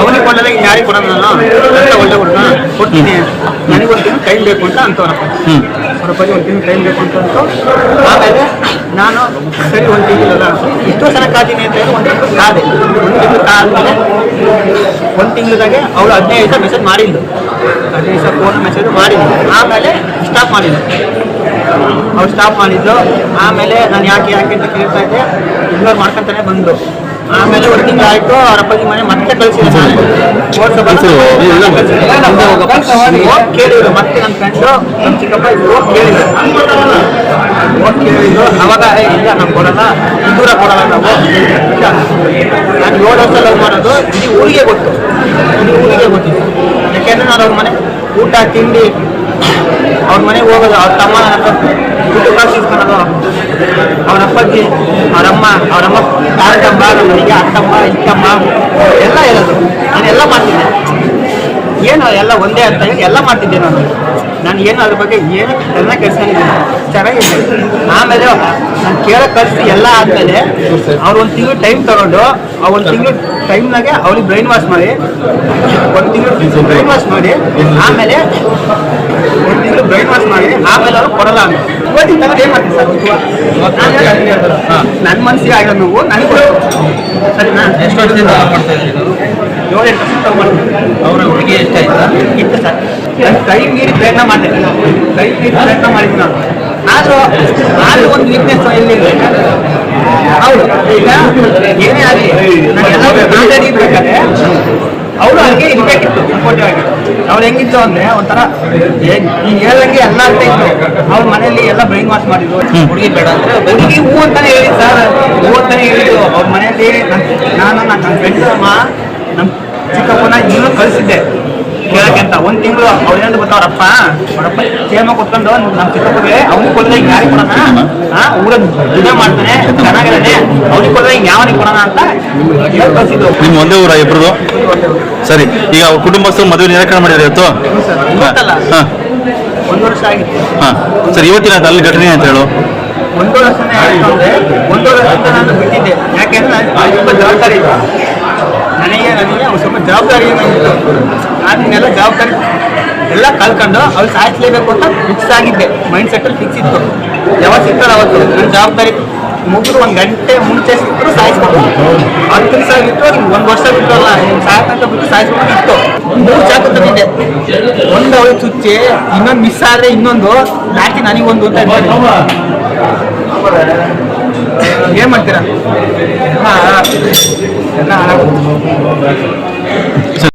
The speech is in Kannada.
ಅವನಿಗೆ ಕೊಡಲ್ಲ ಯಾರಿಗೆ ಕೊಡೋಣ ಅಂತ ಒಳ್ಳೆ ಹುಡುಗ. ಕೊಡ್ತೀನಿ. ನನಗೊಂದು ತಿಂಗಳು ಟೈಮ್ ಬೇಕು ಅಂತ ಅಂತವ್ರಪ್ಪ. ಅವ್ರ ಬಗ್ಗೆ ಒಂದು ದಿನ ಟೈಮ್ ಬೇಕು ಅಂತ ಅಂತು ಆಮೇಲೆ ನಾನು ಸರಿ ಒಂದು ತಿಂಗಳಲ್ಲ. ಇಷ್ಟು ಸಲ ಕಾತೀನಿ ಅಂತ ಹೇಳಿ ಒಂದು ತಿಂಗಳು ಕಾದೆ. ಒಂದು ತಿಂಗಳು ಕಾದ್ಮೇಲೆ ಒಂದು ತಿಂಗಳದಾಗೆ ಅವಳು ಹದಿನೈದು ದಿವಸ ಮೆಸೇಜ್ ಮಾಡಿದ್ದು. ಹದಿನೈದು ದಿವಸ ಫೋನ್ ಮೆಸೇಜ್ ಮಾಡಿದ್ದು. ಆಮೇಲೆ ಸ್ಟಾಪ್ ಮಾಡಿದ್ದು. ಅವ್ರು ಸ್ಟಾಪ್ ಮಾಡಿದ್ದು. ಆಮೇಲೆ ನಾನು ಯಾಕೆ ಯಾಕೆ ಅಂತ ಕೇಳ್ತಾ ಇದ್ದೆ. ಇಗ್ನೋರ್ ಮಾಡ್ಕೊಂತಾನೆ ಬಂದರು. ಆಮೇಲೆ ಒಂದು ತಿಂಗಳು ಆಯಿತು ಅವ್ರ ಅಪ್ಪಾಜಿ ಮನೆ ಮತ್ತೆ ಕಳಿಸಿದೆ ನಾನು. ಹೋಗಿ ಕೇಳಿದ್ರು ಮತ್ತೆ ನನ್ನ ಫ್ರೆಂಡು ನಮ್ಮ ಚಿಕ್ಕಪ್ಪ ಹೋಗಿ ಕೇಳಿದ್ರು. ಹೋಗಿ ಕೇಳಿದ್ರು. ಅವಾಗ ಇಲ್ಲ ನಾವು ಕೊಡಲ್ಲ ದೂರ ಕೊಡಲ್ಲ ನಾವು. ನಾನು ಏಳು ವರ್ಷ ಲವ್ ಮಾಡೋದು ಇಡೀ ಊರಿಗೆ ಗೊತ್ತು. ಇಡೀ ಊರಿಗೆ ಗೊತ್ತಿತ್ತು ಯಾಕೆಂದ್ರೆ ನಾನು ಅವ್ರ ಮನೆ ಊಟ ತಿಂಡಿ ಅವ್ರ ಮನೆಗೆ ಹೋಗೋದು ಅವ್ರ ತಮ್ಮ ದುಡ್ಡು ಕಾಸು ಇಸ್ಕೊಳೋದು. ಅವ್ರ ಅಪ್ಪಾಜಿ, ಅವರಮ್ಮ ಅವರಮ್ಮ ತಾರತಮ್ಮ ನಮ್ಮ ಮನೆಗೆ ಅತ್ತಮ್ಮ ಇಕ್ಕಮ್ಮ, ಎಲ್ಲ ಹೇಳೋದು ನಾನೆಲ್ಲ ಮಾಡ್ತಿದ್ದೆ. ಏನು, ಎಲ್ಲ ಒಂದೇ ಅಂತ ಹೇಳಿ ಎಲ್ಲ ಮಾಡ್ತಿದ್ದೆ ನಾನು. ನಾನು ಏನು ಅದ್ರ ಬಗ್ಗೆ ಏನು ಎಲ್ಲ ಕೆಲ್ಸ್ಕೊಂಡಿದ್ದೀನಿ ಚೆನ್ನಾಗಿದೆ. ಆಮೇಲೆ ನಾನು ಕೇಳೋ ಕಳಿಸಿ ಎಲ್ಲ ಆದಮೇಲೆ ಅವ್ರು ಒಂದು ತಿಂಗಳು ಟೈಮ್ ತಗೊಂಡು, ಆ ಒಂದು ತಿಂಗಳು ಟೈಮ್ನಾಗೆ ಅವ್ರಿಗೆ ಬ್ರೈನ್ ವಾಶ್ ಮಾಡಿ ಒಂದು ತಿಂಗಳು ಬ್ರೈನ್ ವಾಶ್ ಮಾಡಿ ಆಮೇಲೆ ಒಂದು ತಿಂಗಳು ಬ್ರೈನ್ ವಾಶ್ ಮಾಡಿ ಆಮೇಲೆ ಅವರು ಕೊಡಲ್ಲ ಅಂತ ಇವತ್ತಿನ ತನಕ ಏನು ಮಾಡ್ತೀನಿ ಸರ್? ನನ್ನ ಮನಸ್ಸಿಗೆ ಆಗಿರೋ ನೋವು ನನಗೆ. ಸರಿನಾ? ಎಷ್ಟು ವರ್ಷದಿಂದ ಮಾಡ್ತಾ ತಗೊಂಡ್ಬರ್ತೀನಿ ಅವರ ಹುಡುಗಿ ಎಷ್ಟಾಯ್ತಾ? ಇತ್ತು ಸರ್. ನಾನು ಕೈ ಮೀರಿ ಪ್ರಯತ್ನ ಮಾಡ್ತೀನಿ ಕೈ ಮೀರಿ ಪ್ರಯತ್ನ ಮಾಡಿದ್ದೀನಿ ನಾನು ಆದ್ರೂ ಆದ್ರೂ ಒಂದು ವೀಕ್ನೆಸ್ ಎಲ್ಲಿ ಹೌದು ಈಗ ಏನೇ ಆಗಲಿ ಅವರು ಹಂಗೆ ಇರ್ಬೇಕಿತ್ತು ಸಪೋರ್ಟಿವ್ ಆಗಿ. ಅವ್ಳು ಹೆಂಗಿತ್ತು ಅಂದ್ರೆ ಒಂಥರ ಈಗ ಹೇಳಂಗೆ ಹೇಳ್ದಂಗೆ ಎಲ್ಲ ಅಂತ ಇತ್ತು. ಅವ್ರ ಮನೆಯಲ್ಲಿ ಎಲ್ಲ ಬ್ರೈನ್ ವಾಶ್ ಮಾಡಿದ್ರು ಹುಡುಗಿ ಬೇಡ ಅಂದ್ರೆ ಹುಡುಗಿ ಹೂ ಅಂತಾನೆ ಹೇಳಿ ಸರ್. ಹೂ ಅಂತಾನೆ ಹೇಳಿದ್ರು. ಅವ್ರ ಮನೆಯಲ್ಲಿ ನಾನು ನನ್ನ ಫ್ರೆಂಡ್ ಅಮ್ಮ ನಮ್ಮ ಚಿಕ್ಕಪ್ಪನ ಇನ್ನೂ ಕಳಿಸಿದ್ದೆ. ಕೇಳಕ್ಕೆ ಅಂತ ಒಂದು ತಿಂಗಳು ಅವ್ರೇನು ಗೊತ್ತಾ ನೋಡಪ್ಪ ಸೇಮ ಕೊಟ್ಕೊಂಡು ನಮ್ಮ ಚಿಕ್ಕಪ್ಪಗೆ ಅವ್ನಿಗೆ ಕೊಡದೆ ಹಿಂಗೆ ಯಾರಿಗೆ ಕೊಡೋಣ? ಹಾ ಊರಲ್ಲಿ ದುಡ್ಡು ಮಾಡ್ತಾನೆ ಚೆನ್ನಾಗಿದ್ದಾನೆ ಅವ್ನಿಗೆ ಕೊಡದೆ ಹಿಂಗೆ ಯಾವನಿಗೆ ಕೊಡೋಣ ಅಂತ ಕಳಿಸಿದ್ರು ನಿಮ್ಮ ಒಂದೇ ಊರ ಇಬ್ರು ಸರಿ ಈಗ ಅವ್ರ ಕುಟುಂಬಸ್ಥರು ಮದುವೆ ನಿರಾಕರಣೆ ಮಾಡಿದ್ರೆ ಇವತ್ತು? ಒಂದು ವರ್ಷ ಆಗಿತ್ತು. ಹಾಂ ಸರಿ ಇವತ್ತಿನ ಅಲ್ಲಿ ಘಟನೆ ಅಂತ ಹೇಳು. ಒಂದು ವರ್ಷ ಒಂದು ವರ್ಷ ನಾನು ಬಿಟ್ಟಿದ್ದೆ ಯಾಕೆಂದ್ರೆ ನಾನು ತುಂಬ ಜವಾಬ್ದಾರಿ ಇತ್ತು ನನಗೆ ನನಗೆ ಅವ್ರು ಸ್ವಲ್ಪ ಜವಾಬ್ದಾರಿ ಏನಾಗಿತ್ತು ನಾನು ಜವಾಬ್ದಾರಿ ಎಲ್ಲ ಕಳ್ಕೊಂಡು ಅವ್ರು ಸಾಯಿಸ್ಲೇಬೇಕು ಅಂತ ಫಿಕ್ಸ್ ಆಗಿದ್ದೆ. ಮೈಂಡ್ ಸೆಟ್ಟಲ್ಲಿ ಫಿಕ್ಸ್ ಇತ್ತು. ಯಾವಾಗ ಸಿಗ್ತಾರೆ ಅವತ್ತು? ನನ್ನ ಜವಾಬ್ದಾರಿ ಮುಗಿದ್ರು ಒಂದು ಗಂಟೆ ಮುಂಚೆ ಸಿಕ್ಕರು ಸಾಯಿಸ್ಬೇಕು ಹತ್ತು ದಿವಸ ಬಿಟ್ಟು ಒಂದು ವರ್ಷ ಬಿಟ್ಟಲ್ಲ ಸಾಯಕಂತ ಬಿಟ್ಟು ಸಾಯಿಸ್ಕೊಂಡು ಇತ್ತು. ಮೂರು ಚಾಕು ತಂದಿದ್ದೆ ಒಂದು ಅವಳು ಚುಚ್ಚಿ, ಇನ್ನೊಂದು ಮಿಸ್ ಆದರೆ ಇನ್ನೊಂದು ಲಾಟಿ ನನಗೊಂದು ಅಂತ ಏನು ಮಾಡ್ತೀರಾ? ಹಾಂ ಎಲ್ಲ ¡Gracias!